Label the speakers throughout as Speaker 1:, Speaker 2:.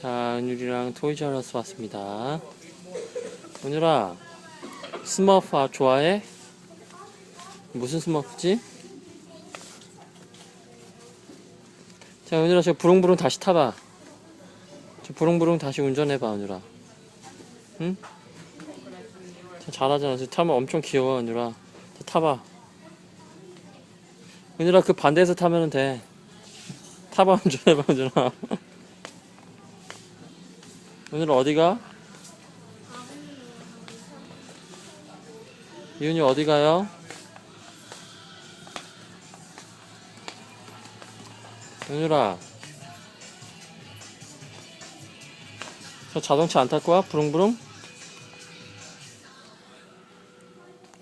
Speaker 1: 자, 은율이랑 토이자러스 왔습니다. 은율아, 스머프 아, 좋아해? 무슨 스머프지? 자, 은율아, 저 부릉부릉 다시 타봐. 저 부릉부릉 다시 운전해봐, 은율아. 응? 자, 잘하잖아. 저 타면 엄청 귀여워, 은율아. 저 타봐. 은율아, 그 반대에서 타면 돼. 타봐, 운전해봐, 은율아. 오늘 어디가? 이윤이 어디 가요? 윤유라 저 자동차 안 탈 거야? 부릉부릉?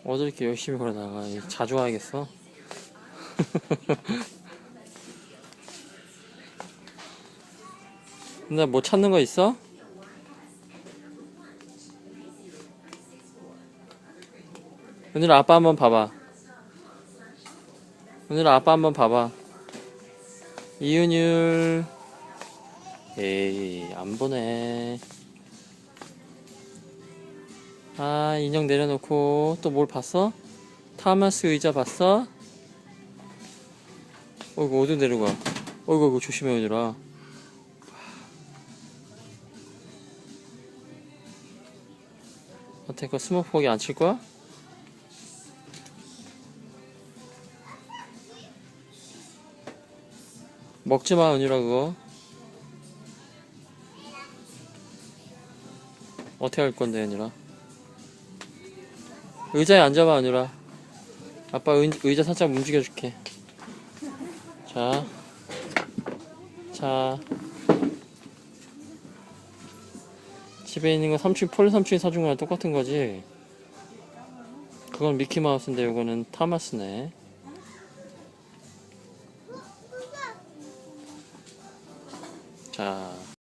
Speaker 1: 어디 이렇게 열심히 걸어다가 자주 와야겠어 근데 뭐 찾는 거 있어? 오늘 아빠 한번 봐봐. 오늘 아빠 한번 봐봐. 이은율. 에이, 안 보네. 아, 인형 내려놓고 또 뭘 봤어? 타마스 의자 봤어? 어이구, 어디 내려가? 어이구, 어이구, 조심해, 은율아. 어때, 그 스모크 거기 안칠 거야? 먹지 마, 은유라, 그거. 어떻게 할 건데, 은유라? 의자에 앉아봐, 은유라. 아빠 의, 의자 살짝 움직여 줄게. 자. 자. 집에 있는 거 삼촌, 폴 삼촌이 사준 거랑 똑같은 거지? 그건 미키마우스인데, 이거는 타마스네. 啊。